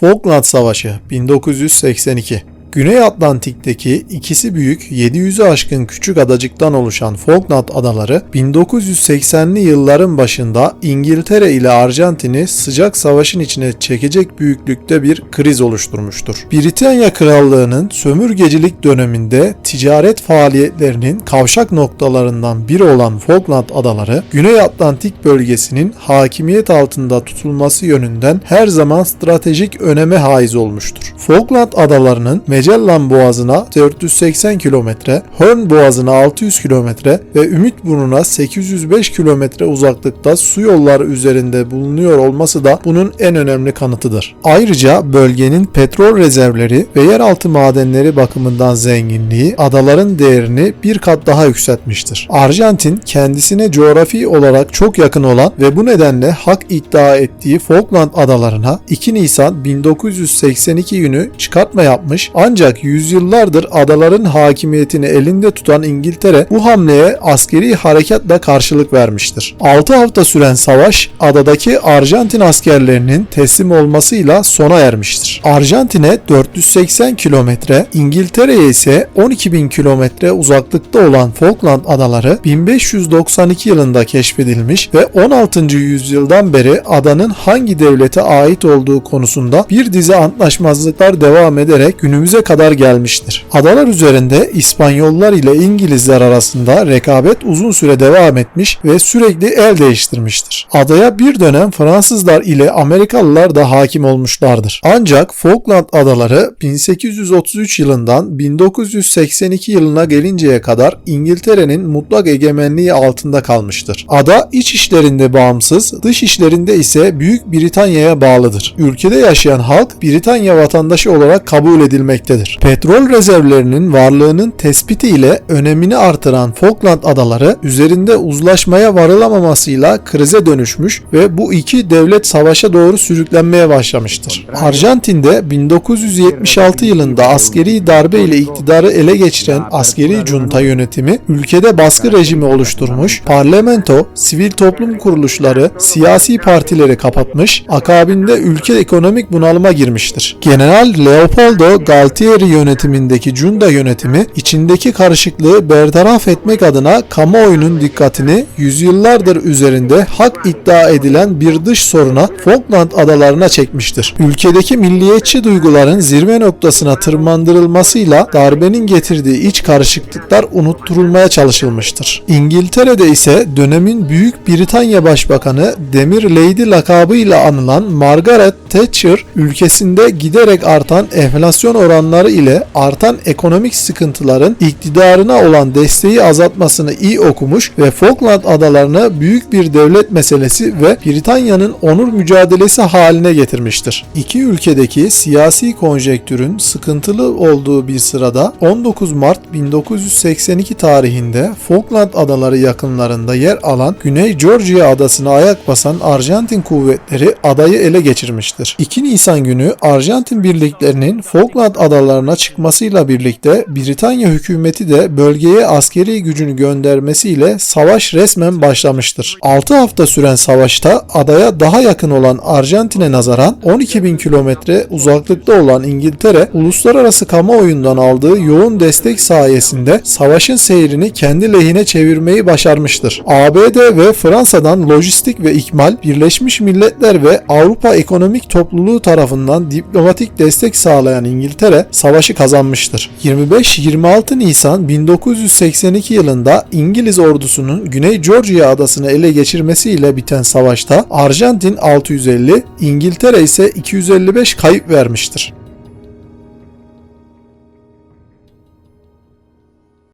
Falkland Savaşı 1982 Güney Atlantik'teki ikisi büyük 700'ü aşkın küçük adacıktan oluşan Falkland Adaları 1980'li yılların başında İngiltere ile Arjantin'i sıcak savaşın içine çekecek büyüklükte bir kriz oluşturmuştur. Britanya Krallığı'nın sömürgecilik döneminde ticaret faaliyetlerinin kavşak noktalarından biri olan Falkland Adaları, Güney Atlantik bölgesinin hakimiyet altında tutulması yönünden her zaman stratejik öneme haiz olmuştur. Falkland Adaları'nın Magellan Boğazı'na 480 kilometre, Horn Boğazı'na 600 kilometre ve Ümitburnu'na 805 kilometre uzaklıkta su yolları üzerinde bulunuyor olması da bunun en önemli kanıtıdır. Ayrıca bölgenin petrol rezervleri ve yeraltı madenleri bakımından zenginliği adaların değerini bir kat daha yükseltmiştir. Arjantin kendisine coğrafi olarak çok yakın olan ve bu nedenle hak iddia ettiği Falkland adalarına 2 Nisan 1982 günü çıkartma yapmış ancak yüzyıllardır adaların hakimiyetini elinde tutan İngiltere bu hamleye askeri harekatla karşılık vermiştir. 6 hafta süren savaş adadaki Arjantin askerlerinin teslim olmasıyla sona ermiştir. Arjantin'e 480 kilometre, İngiltere'ye ise 12 bin kilometre uzaklıkta olan Falkland adaları 1592 yılında keşfedilmiş ve 16. yüzyıldan beri adanın hangi devlete ait olduğu konusunda bir dizi antlaşmazlıklar devam ederek günümüze kadar gelmiştir. Adalar üzerinde İspanyollar ile İngilizler arasında rekabet uzun süre devam etmiş ve sürekli el değiştirmiştir. Adaya bir dönem Fransızlar ile Amerikalılar da hakim olmuşlardır. Ancak Falkland Adaları 1833 yılından 1982 yılına gelinceye kadar İngiltere'nin mutlak egemenliği altında kalmıştır. Ada iç işlerinde bağımsız, dış işlerinde ise Büyük Britanya'ya bağlıdır. Ülkede yaşayan halk Britanya vatandaşı olarak kabul edilmektedir. Petrol rezervlerinin varlığının tespiti ile önemini artıran Falkland Adaları üzerinde uzlaşmaya varılamamasıyla krize dönüşmüş ve bu iki devlet savaşa doğru sürüklenmeye başlamıştır. Arjantin'de 1976 yılında askeri darbe ile iktidarı ele geçiren askeri junta yönetimi ülkede baskı rejimi oluşturmuş, parlamento, sivil toplum kuruluşları, siyasi partileri kapatmış, akabinde ülke ekonomik bunalıma girmiştir. General Leopoldo Galtieri yönetimindeki junta yönetimi içindeki karışıklığı bertaraf etmek adına kamuoyunun dikkatini yüzyıllardır üzerinde hak iddia edilen bir dış soruna Falkland adalarına çekmiştir. Ülkedeki milliyetçi duyguların zirve noktasına tırmandırılmasıyla darbenin getirdiği iç karışıklıklar unutturulmaya çalışılmıştır. İngiltere'de ise dönemin Büyük Britanya Başbakanı Demir Lady lakabıyla anılan Margaret Thatcher ülkesinde giderek artan enflasyon oranları ile artan ekonomik sıkıntıların iktidarına olan desteği azaltmasını iyi okumuş ve Falkland adalarını büyük bir devlet meselesi ve Britanya'nın onur mücadelesi haline getirmiştir. İki ülkedeki siyasi konjektürün sıkıntılı olduğu bir sırada 19 Mart 1982 tarihinde Falkland adaları yakınlarında yer alan Güney Georgia adasına ayak basan Arjantin kuvvetleri adayı ele geçirmiştir. 2 Nisan günü Arjantin birliklerinin Falkland adalarına çıkmasıyla birlikte Britanya hükümeti de bölgeye askeri gücünü göndermesiyle savaş resmen başlamıştır. 6 hafta süren savaşta adaya daha yakın olan Arjantin'e nazaran 12 bin kilometre uzaklıkta olan İngiltere uluslararası kamuoyundan aldığı yoğun destek sayesinde savaşın seyrini kendi lehine çevirmeyi başarmıştır. ABD ve Fransa'dan lojistik ve ikmal Birleşmiş Milletler ve Avrupa Ekonomik Topluluğu tarafından diplomatik destek sağlayan İngiltere savaşı kazanmıştır. 25-26 Nisan 1982 yılında İngiliz ordusunun Güney Georgia adasını ele geçirmesiyle biten savaşta Arjantin 650, İngiltere ise 255 kayıp vermiştir.